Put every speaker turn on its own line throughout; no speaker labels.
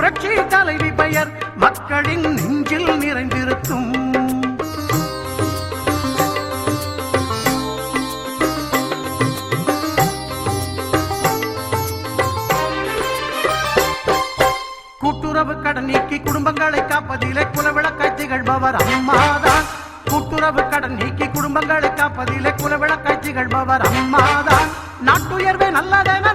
புரட்சி தலைவி பெயர் மக்களின் நெஞ்சில் நிறைந்திருக்கும். கூட்டுறவு கடன் நீக்கி குடும்பங்களை காப்பதிலே குலவிளக்காய் திகழ்பவர் அம்மாதான். கூட்டுறவு கடன் நீக்கி குடும்பங்களை காப்பதிலே குலவிளக்காய் திகழ்பவர் அம்மாதான். நாட்டுயர்வே நல்லதென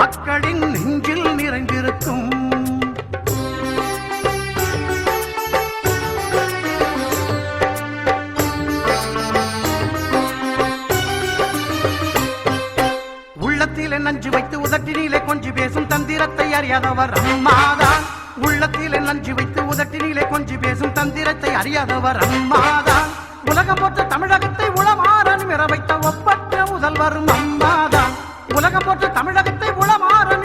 மக்களின் நெஞ்சில் நிறைந்திருக்கும். உள்ளத்திலே நஞ்சு வைத்து உதட்டினிலே கொஞ்சி பேசும் தந்திரத்தை அறியாதவர் அம்மாதான் உள்ளத்திலே நஞ்சு வைத்து உதட்டினிலே கொஞ்சி பேசும் தந்திரத்தை அறியாதவர் அம்மாதான் உலகம் போற்ற தமிழகத்தை உளமாறன் மிற வைத்த ஒப்பற்ற முதல்வரும் அம்மாதான் உலகம் போற்ற தமிழகத்தை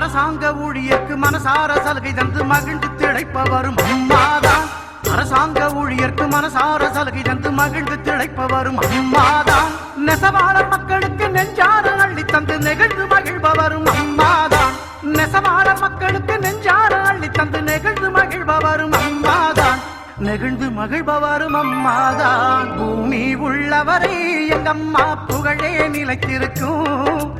அரசாங்க ஊழியர்க்கு மனசார சலுகை தந்து மகிழ்ந்து திளைப்பவரும் அம்மாதான். அரசாங்க ஊழியர்க்கு மனசார சலுகை தந்து மகிழ்ந்து திளைப்பவரும் அம்மாதான். நெசவாளர் மக்களுக்கு நெஞ்சார அள்ளி தந்து நெகிழ்ந்து மகிழ்பவரும் அம்மாதான். நெசவாளர் மக்களுக்கு நெஞ்சார அள்ளி தந்து நெகிழ்ந்து மகிழ்பவரும் அம்மாதான். நெகிழ்ந்து மகிழ்பவரும் அம்மாதான். பூமி உள்ளவரை எங்கம்மா புகழே நிலைத்திருக்கும்.